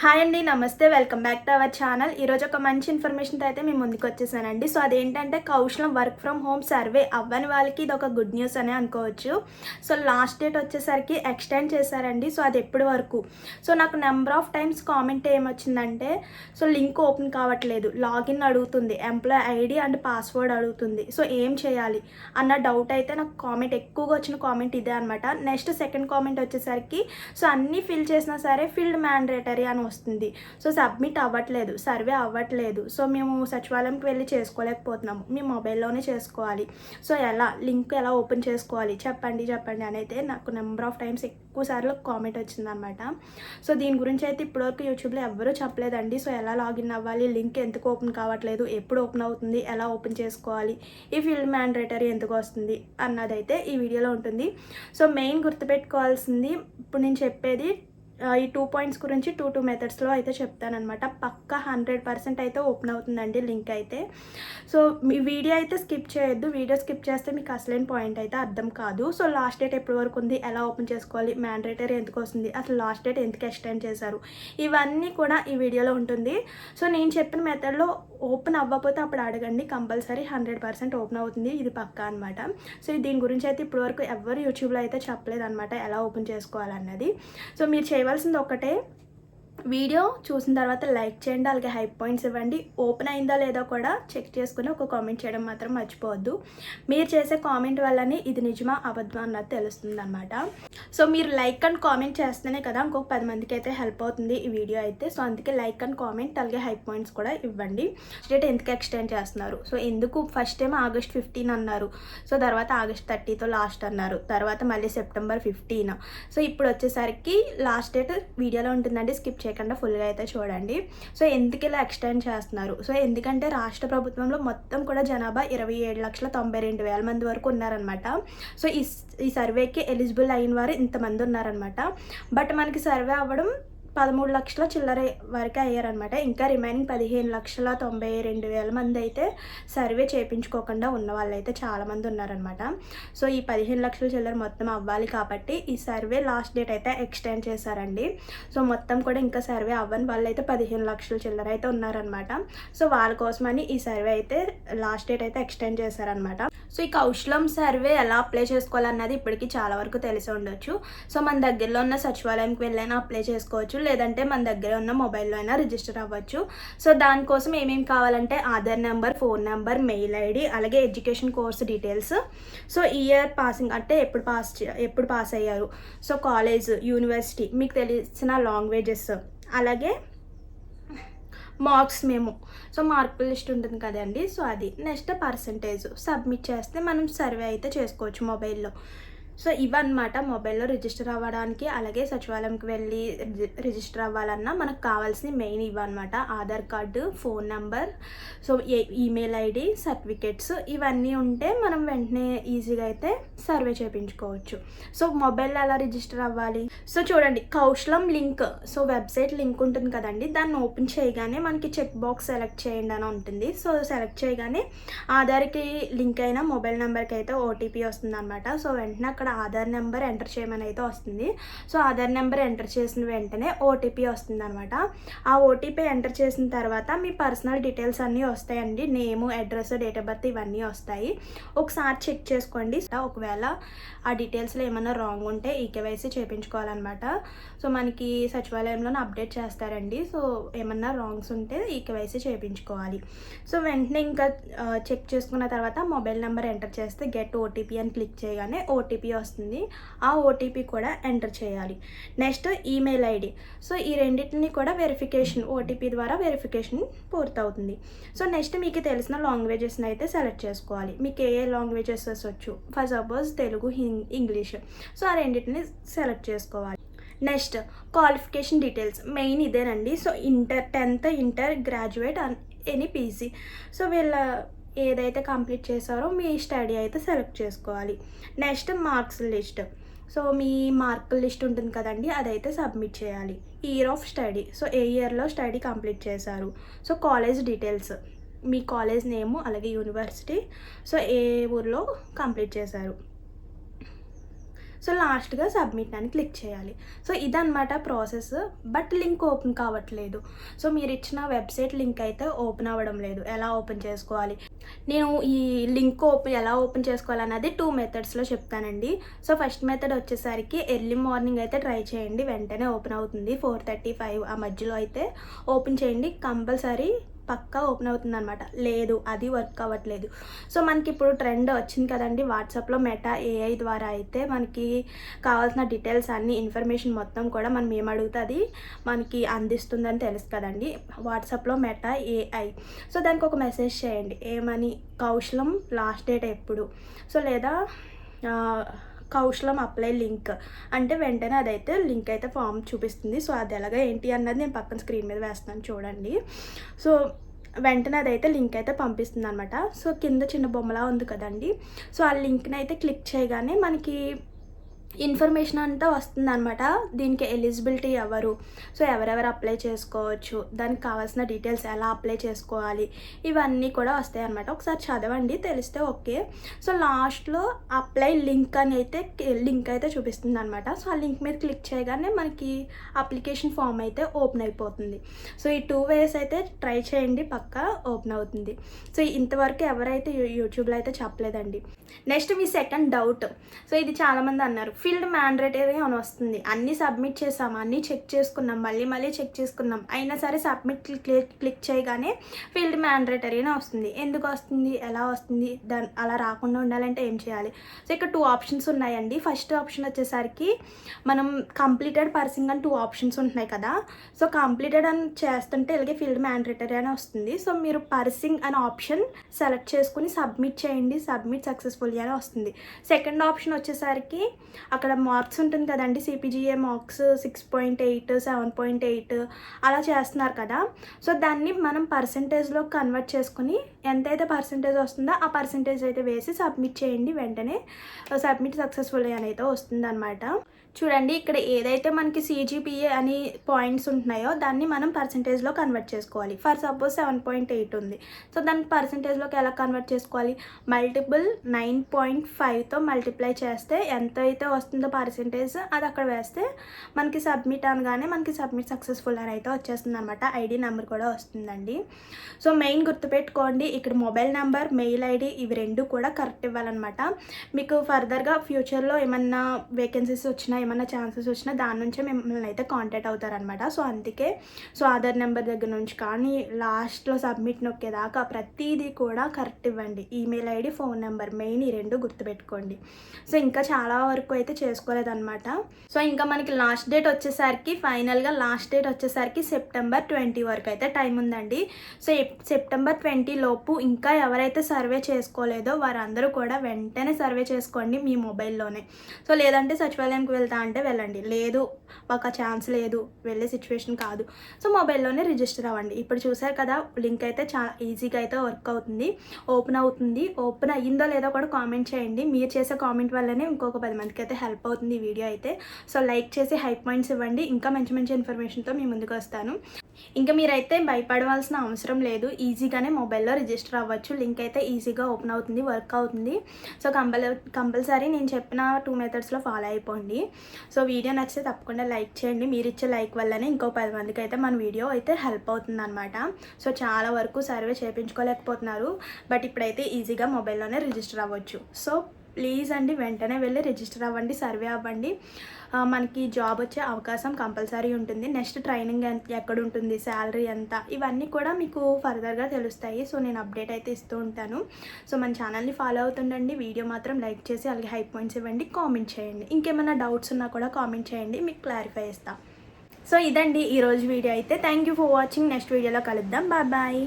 Hi అండి నమస్తే. Welcome back to our channel ఈరోజు ఒక మంచి ఇన్ఫర్మేషన్తో అయితే మేము ముందుకు వచ్చేసానండి. సో అదేంటంటే Kaushalam work from home survey అవ్వని వాళ్ళకి ఇది ఒక గుడ్ న్యూస్ అనే అనుకోవచ్చు. సో లాస్ట్ డేట్ వచ్చేసరికి ఎక్స్టెండ్ చేశారండి. సో అది ఎప్పటి వరకు? సో నాకు నెంబర్ ఆఫ్ టైమ్స్ కామెంట్ ఏమొచ్చిందంటే సో లింక్ ఓపెన్ కావట్లేదు. లాగిన్ అడుగుతుంది. ఎంప్లాయ్ ఐడి అండ్ పాస్వర్డ్ అడుగుతుంది. సో ఏం చేయాలి? అన్న డౌట్ అయితే నాకు కామెంట్ ఎక్కువగా వచ్చిన కామెంట్ ఇదే అనమాట నెక్స్ట్ సెకండ్ కామెంట్ వచ్చేసరికి సో అన్నీ ఫిల్ చేసినా సరే ఫీల్డ్ మ్యాండేటరీ అని వస్తుంది. సో సబ్మిట్ అవ్వట్లేదు. సర్వే అవ్వట్లేదు. సో మేము సచివాలయంకి వెళ్ళి చేసుకోలేకపోతున్నాము. మీ మొబైల్లోనే చేసుకోవాలి. సో ఎలా? లింక్ ఎలా ఓపెన్ చేసుకోవాలి? చెప్పండి చెప్పండి అని అయితే నాకు నెంబర్ ఆఫ్ టైమ్స్ ఎక్కువ సార్లు కామెంట్ వచ్చిందనమాట. సో దీని గురించి అయితే ఇప్పటివరకు యూట్యూబ్లో ఎవ్వరూ చెప్పలేదండి. సో ఎలా లాగిన్ అవ్వాలి? లింక్ ఎందుకు ఓపెన్ కావట్లేదు? ఎప్పుడు ఓపెన్ అవుతుంది? ఎలా ఓపెన్ చేసుకోవాలి? ఈ ఫీల్డ్ మ్యాండేటరీ ఎందుకు వస్తుంది? అన్నదైతే ఈ వీడియోలో ఉంటుంది. సో మెయిన్ గుర్తుపెట్టుకోవాల్సింది ఇప్పుడు నేను చెప్పేది ఈ టూ పాయింట్స్ గురించి టూ టూ మెథడ్స్లో అయితే చెప్తానమాట పక్కా హండ్రెడ్ పర్సెంట్ అయితే ఓపెన్ అవుతుందండి లింక్ అయితే. సో మీ వీడియో అయితే స్కిప్ చేయొద్దు. వీడియో స్కిప్ చేస్తే మీకు అసలైన పాయింట్ అయితే అర్థం కాదు. సో లాస్ట్ డేట్ ఎప్పటి వరకు ఉంది? ఎలా ఓపెన్ చేసుకోవాలి? మ్యాండేటరీ ఎందుకు వస్తుంది? అసలు లాస్ట్ డేట్ ఎందుకు ఎక్స్టెండ్ చేశారు? ఇవన్నీ కూడా ఈ వీడియోలో ఉంటుంది. సో నేను చెప్పిన మెథడ్లో ఓపెన్ అవ్వకపోతే అప్పుడు అడగండి. కంపల్సరీ హండ్రెడ్ పర్సెంట్ ఓపెన్ అవుతుంది. ఇది పక్కా అనమాట సో దీని గురించి అయితే ఇప్పటివరకు ఎవరు యూట్యూబ్లో అయితే చెప్పలేదు అనమాట ఎలా ఓపెన్ చేసుకోవాలన్నది. సో మీరు చేయవలసింది ఒకటే వీడియో చూసిన తర్వాత లైక్ చేయండి అలాగే హై పాయింట్స్ ఇవ్వండి. ఓపెన్ అయిందా లేదో కూడా చెక్ చేసుకుని ఒక కామెంట్ చేయడం మాత్రం మర్చిపోవద్దు. మీరు చేసే కామెంట్ వల్లనే ఇది నిజమా అబద్ధమా అన్నది తెలుస్తుంది అనమాట సో మీరు లైక్ అండ్ కామెంట్ చేస్తేనే కదా ఇంకొక పది మందికి అయితే హెల్ప్ అవుతుంది ఈ వీడియో అయితే. సో అందుకే లైక్ అండ్ కామెంట్ అలాగే హై పాయింట్స్ కూడా ఇవ్వండి. డేట్ ఎందుకు ఎక్స్టెండ్ చేస్తున్నారు? సో ఎందుకు ఫస్ట్ టైం ఆగస్ట్ ఫిఫ్టీన్ అన్నారు. సో తర్వాత ఆగస్ట్ థర్టీతో లాస్ట్ అన్నారు. తర్వాత మళ్ళీ సెప్టెంబర్ ఫిఫ్టీన్ సో ఇప్పుడు వచ్చేసరికి లాస్ట్ డేట్ వీడియోలో ఉంటుందండి. స్కిప్ చేయకుండా ఫుల్గా అయితే చూడండి. సో ఎందుకు ఇలా ఎక్స్టెండ్ చేస్తున్నారు? సో ఎందుకంటే రాష్ట్ర ప్రభుత్వంలో మొత్తం కూడా జనాభా ఇరవై ఏడు లక్షల తొంభై రెండు వేల మంది వరకు ఉన్నారనమాట సో ఈ ఈ సర్వేకి ఎలిజిబుల్ అయిన వారు ఇంతమంది ఉన్నారనమాట బట్ మనకి సర్వే అవ్వడం పదమూడు లక్షల చిల్లర వరకు అయ్యారనమాట ఇంకా రిమైనింగ్ పదిహేను లక్షల తొంభై రెండు వేల మంది అయితే సర్వే చేయించుకోకుండా ఉన్న వాళ్ళు అయితే చాలామంది ఉన్నారనమాట సో ఈ పదిహేను లక్షల చిల్లర మొత్తం అవ్వాలి కాబట్టి ఈ సర్వే లాస్ట్ డేట్ అయితే ఎక్స్టెండ్ చేశారండి. సో మొత్తం కూడా ఇంకా సర్వే అవ్వని వాళ్ళు అయితే పదిహేను లక్షల చిల్లర అయితే ఉన్నారనమాట సో వాళ్ళ కోసమని ఈ సర్వే అయితే లాస్ట్ డేట్ అయితే ఎక్స్టెండ్ చేశారనమాట సో ఈ కౌశలం సర్వే ఎలా అప్లై చేసుకోవాలన్నది ఇప్పటికీ చాలా వరకు తెలిసి ఉండొచ్చు. సో మన దగ్గరలో ఉన్న సచివాలయంకి వెళ్ళైనా అప్లై చేసుకోవచ్చు. లేదంటే మన దగ్గర ఉన్న మొబైల్లో అయినా రిజిస్టర్ అవ్వచ్చు. సో దానికోసం ఏమేమి కావాలంటే Aadhaar number phone number mail ID అలాగే education course details. So year passing అంటే ఎప్పుడు పాస్ ఎప్పుడు పాస్ అయ్యారు? సో కాలేజ్ యూనివర్సిటీ మీకు తెలిసిన లాంగ్వేజెస్. అలాగే మార్క్స్ మేము. సో మార్కుల లిస్ట్ ఉంటుంది కదండి. సో అది నెక్స్ట్ పర్సంటేజ్. సబ్మిట్ చేస్తే మనం సర్వే అయితే చేసుకోవచ్చు మొబైల్లో. సో ఇవన్నమాట మొబైల్లో రిజిస్టర్ అవ్వడానికి అలాగే సచివాలయంకి వెళ్ళి రిజిస్టర్ అవ్వాలన్నా మనకు కావాల్సిన మెయిన్ ఇవన్నమాట. Aadhaar card phone number so email ID certificates ఇవన్నీ ఉంటే మనం వెంటనే ఈజీగా అయితే సర్వే చేయించుకోవచ్చు సో మొబైల్ ఎలా రిజిస్టర్ అవ్వాలి? సో చూడండి Kaushalam link so website link ఉంటుంది కదండి దాన్ని ఓపెన్ చేయగానే మనకి చెక్ బాక్స్ సెలెక్ట్ చేయండి అని ఉంటుంది. సో సెలెక్ట్ చేయగానే ఆధార్కి లింక్ అయిన మొబైల్ నెంబర్కి అయితే ఓటీపీ వస్తుంది అనమాట సో వెంటనే అక్కడ ఆధార్ నెంబర్ ఎంటర్ చేయమని అయితే వస్తుంది. సో ఆధార్ నెంబర్ ఎంటర్ చేసిన వెంటనే ఓటీపీ వస్తుంది అనమాట ఆ ఓటీపీ ఎంటర్ చేసిన తర్వాత మీ పర్సనల్ డీటెయిల్స్ అన్నీ వస్తాయండి. Name address date of birth ఇవన్నీ వస్తాయి. ఒకసారి చెక్ చేసుకోండి. ఒకవేళ ఆ డీటెయిల్స్లో ఏమైనా రాంగ్ ఉంటే ఈకేవైసీ చేయించుకోవాలన్నమాట సో మనకి సచివాలయంలోనే అప్డేట్ చేస్తారండి. సో ఏమన్నా రాంగ్స్ ఉంటే ఈకేవైసీ చేయించుకోవాలి సో వెంటనే ఇంకా చెక్ చేసుకున్న తర్వాత మొబైల్ నెంబర్ ఎంటర్ చేస్తే గెట్ ఓటీపీ అని క్లిక్ చేయగానే ఓటీపీ వస్తుంది ఆ ఓటీపీ కూడా ఎంటర్ చేయాలి. నెక్స్ట్ ఈమెయిల్ ఐడి సో ఈ రెండింటిని కూడా వెరిఫికేషన్ ఓటీపీ ద్వారా వెరిఫికేషన్ పూర్తవుతుంది. సో నెక్స్ట్ మీకు తెలిసిన లాంగ్వేజెస్ని అయితే సెలెక్ట్ చేసుకోవాలి. మీకు ఏ ఏ లాంగ్వేజెస్ వచ్చు ఫర్ సపోజ్ తెలుగు హిం- ఇంగ్లీష్ సో ఆ రెండింటిని సెలెక్ట్ చేసుకోవాలి. నెక్స్ట్ క్వాలిఫికేషన్ డీటెయిల్స్ మెయిన్ ఇదేనండి. So inter tenth inter graduate any PG so వీళ్ళ ఏదైతే కంప్లీట్ చేశారో మీ స్టడీ అయితే సెలెక్ట్ చేసుకోవాలి. Next marks list. సో మీ మార్కుల లిస్ట్ ఉంటుంది కదండి అదైతే సబ్మిట్ చేయాలి. Year of study. సో ఏ ఇయర్లో స్టడీ కంప్లీట్ చేశారు? So college details. మీ కాలేజ్ నేము అలాగే యూనివర్సిటీ. సో ఏ ఊర్లో కంప్లీట్ చేశారు? సో లాస్ట్గా సబ్మిట్ అని క్లిక్ చేయాలి. సో ఇదనమాట ప్రాసెస్. బట్ లింక్ ఓపెన్ కావట్లేదు. సో మీరు ఇచ్చిన వెబ్సైట్ లింక్ అయితే ఓపెన్ అవ్వడం లేదు. ఎలా ఓపెన్ చేసుకోవాలి? నేను ఈ లింక్ ఓపెన్ ఎలా ఓపెన్ చేసుకోవాలన్నది టూ మెథడ్స్లో చెప్తానండి. సో ఫస్ట్ మెథడ్ వచ్చేసరికి ఎర్లీ మార్నింగ్ అయితే ట్రై చేయండి. వెంటనే ఓపెన్ అవుతుంది. ఫోర్ థర్టీ ఫైవ్ ఆ మధ్యలో అయితే ఓపెన్ చేయండి. కంపల్సరీ పక్కా ఓపెన్ అవుతుంది అనమాట లేదు అది వర్క్ అవ్వట్లేదు. సో మనకి ఇప్పుడు ట్రెండ్ వచ్చింది కదండి వాట్సాప్లో మెటా ఏఐ ద్వారా అయితే మనకి కావాల్సిన డీటెయిల్స్ అన్ని ఇన్ఫర్మేషన్ మొత్తం కూడా మనం ఏం అడుగుతుంది మనకి అందిస్తుందని తెలుసు కదండి. వాట్సాప్లో మెటా ఏఐ. సో దానికి ఒక మెసేజ్ చేయండి. ఏమని? కౌశలం లాస్ట్ డేట్ ఎప్పుడు? సో లేదా కౌశలం అప్లై లింక్. అంటే వెంటనే అదైతే లింక్ అయితే ఫామ్ చూపిస్తుంది. సో అది ఎలాగ ఏంటి అన్నది నేను పక్కన స్క్రీన్ మీద వేస్తాను చూడండి. సో వెంటనే అదైతే లింక్ అయితే పంపిస్తుంది అనమాట సో కింద చిన్న బొమ్మలా ఉంది కదండి. సో ఆ లింక్ని అయితే క్లిక్ చేయగానే మనకి ఇన్ఫర్మేషన్ అంతా వస్తుంది అనమాట దీనికి ఎలిజిబిలిటీ ఎవరు? సో ఎవరెవరు అప్లై చేసుకోవచ్చు? దానికి కావాల్సిన డీటెయిల్స్ ఎలా అప్లై చేసుకోవాలి? ఇవన్నీ కూడా వస్తాయి అనమాట ఒకసారి చదవండి తెలిస్తే ఓకే. సో లాస్ట్లో అప్లై లింక్ అని అయితే లింక్ అయితే చూపిస్తుంది అనమాట సో ఆ లింక్ మీద క్లిక్ చేయగానే మనకి అప్లికేషన్ ఫామ్ అయితే ఓపెన్ అయిపోతుంది. సో ఈ టూ వేస్ అయితే ట్రై చేయండి పక్కా ఓపెన్ అవుతుంది. సో ఇంతవరకు ఎవరైతే యూట్యూబ్లో అయితే చెప్పలేదండి. నెక్స్ట్ మీ సెకండ్ డౌట్. సో ఇది చాలామంది అన్నారు ఫీల్డ్ మ్యాండేటరీ అని వస్తుంది? అన్నీ సబ్మిట్ చేసాం అన్నీ చెక్ చేసుకున్నాం. మళ్ళీ మళ్ళీ చెక్ చేసుకున్నాం. అయినా సరే సబ్మిట్ క్లిక్ క్లిక్ చేయగానే ఫీల్డ్ మ్యాండేటరీ అని వస్తుంది. ఎందుకు వస్తుంది? ఎలా వస్తుంది? దాని అలా రాకుండా ఉండాలంటే ఏం చేయాలి? సో ఇక్కడ టూ ఆప్షన్స్ ఉన్నాయండి. ఫస్ట్ ఆప్షన్ వచ్చేసరికి మనం కంప్లీటెడ్ పర్సింగ్ అని టూ ఆప్షన్స్ ఉంటున్నాయి కదా. సో కంప్లీటెడ్ అని చేస్తుంటే ఇలాగే ఫీల్డ్ మ్యాండేటరీ అని వస్తుంది. సో మీరు పర్సింగ్ అనే ఆప్షన్ సెలెక్ట్ చేసుకుని సబ్మిట్ చేయండి. సబ్మిట్ సక్సెస్ఫుల్గానే అని వస్తుంది. సెకండ్ ఆప్షన్ వచ్చేసరికి అక్కడ మార్క్స్ ఉంటుంది కదండి CGPA marks six point eight seven point eight అలా చేస్తున్నారు కదా. సో దాన్ని మనం పర్సంటేజ్లో కన్వర్ట్ చేసుకుని ఎంతైతే పర్సంటేజ్ వస్తుందో ఆ పర్సంటేజ్ అయితే వేసి సబ్మిట్ చేయండి వెంటనే సబ్మిట్ సక్సెస్ఫుల్ అని అయితే వస్తుంది చూడండి ఇక్కడ ఏదైతే మనకి సిజిపిఏ అని పాయింట్స్ ఉంటున్నాయో దాన్ని మనం పర్సంటేజ్లో కన్వర్ట్ చేసుకోవాలి. For suppose seven point eight ఉంది. సో దాన్ని పర్సంటేజ్లోకి ఎలా కన్వర్ట్ చేసుకోవాలి? మల్టిపుల్ నైన్ పాయింట్ ఫైవ్తో మల్టిప్లై చేస్తే ఎంత అయితే వస్తుందో పర్సంటేజ్ అది అక్కడ వేస్తే మనకి సబ్మిట్ అనగానే మనకి సబ్మిట్ సక్సెస్ఫుల్ అని అయితే వచ్చేస్తుంది అనమాట ఐడి నెంబర్ కూడా వస్తుందండి. సో మెయిన్ గుర్తుపెట్టుకోండి ఇక్కడ మొబైల్ నెంబర్ మెయిల్ ఐడి ఇవి రెండు కూడా కరెక్ట్ ఇవ్వాలన్నమాట. మీకు ఫర్దర్గా ఫ్యూచర్లో ఏమన్నా వేకెన్సీస్ వచ్చినా ఏమైనా ఛాన్సెస్ వచ్చినా దాని నుంచే మిమ్మల్ని అయితే కాంటాక్ట్ అవుతారనమాట సో అందుకే సో ఆధార్ నెంబర్ దగ్గర నుంచి కానీ లాస్ట్లో సబ్మిట్ నొక్కేదాకా ప్రతిదీ కూడా కరెక్ట్ ఇవ్వండి. Email ID phone number main ఈ రెండు గుర్తుపెట్టుకోండి. సో ఇంకా చాలా వరకు అయితే చేసుకోలేదన్నమాట. సో ఇంకా మనకి లాస్ట్ డేట్ వచ్చేసరికి ఫైనల్గా లాస్ట్ డేట్ వచ్చేసరికి సెప్టెంబర్ ట్వంటీ వరకు అయితే టైం ఉందండి. సో సెప్టెంబర్ ట్వంటీ లోపు ఇంకా ఎవరైతే సర్వే చేసుకోలేదో వారందరూ కూడా వెంటనే సర్వే చేసుకోండి మీ మొబైల్లోనే. సో లేదంటే సచివాలయంకి వెళ్తా అంటే వెళ్ళండి. లేదు ఒక ఛాన్స్ లేదు వెళ్ళే సిచ్యువేషన్ కాదు. సో మొబైల్లోనే రిజిస్టర్ అవ్వండి. ఇప్పుడు చూసారు కదా లింక్ అయితే చాలా ఈజీగా అయితే వర్క్ అవుతుంది. ఓపెన్ అవుతుంది. ఓపెన్ అయ్యిందో లేదో కూడా కామెంట్ చేయండి. మీరు చేసే కామెంట్ వల్లనే ఇంకొక పది మందికి అయితే హెల్ప్ అవుతుంది ఈ వీడియో అయితే. సో లైక్ చేసి హై పాయింట్స్ ఇవ్వండి. ఇంకా మంచి మంచి ఇన్ఫర్మేషన్తో మీ ముందుకు వస్తాను. ఇంకా మీరైతే భయపడవలసిన అవసరం లేదు. ఈజీగానే మొబైల్లో రిజిస్టర్ అవ్వచ్చు. లింక్ అయితే ఈజీగా ఓపెన్ అవుతుంది వర్క్ అవుతుంది. సో కంపల్ కంపల్సరీ నేను చెప్పిన టూ మెథడ్స్లో ఫాలో అయిపోండి. సో వీడియో నచ్చితే తప్పకుండా లైక్ చేయండి. మీరు ఇచ్చే లైక్ వల్లనే ఇంకో పది మందికి అయితే మన వీడియో అయితే హెల్ప్ అవుతుందన్నమాట. సో చాలా వరకు సర్వే చేయించుకోలేకపోతున్నారు. బట్ ఇప్పుడైతే ఈజీగా మొబైల్లోనే రిజిస్టర్ అవ్వచ్చు. సో ప్లీజ్ అండి వెంటనే వెళ్ళి రిజిస్టర్ అవ్వండి సర్వే అవ్వండి. మనకి జాబ్ వచ్చే అవకాశం కంపల్సరీ ఉంటుంది. నెక్స్ట్ ట్రైనింగ్ ఎక్కడ ఉంటుంది శాలరీ ఎంత? ఇవన్నీ కూడా మీకు ఫర్దర్గా తెలుస్తాయి. సో నేను అప్డేట్ అయితే ఇస్తూ ఉంటాను. సో మన ఛానల్ని ఫాలో అవుతుండండి. వీడియో మాత్రం లైక్ చేసి అలాగే హై పాయింట్స్ ఇవ్వండి కామెంట్ చేయండి. ఇంకేమైనా డౌట్స్ ఉన్నా కూడా కామెంట్ చేయండి మీకు క్లారిఫై చేస్తాను సో ఇదండి ఈరోజు వీడియో అయితే. Thank you for watching. Next వీడియోలో కలుద్దాం. Bye bye.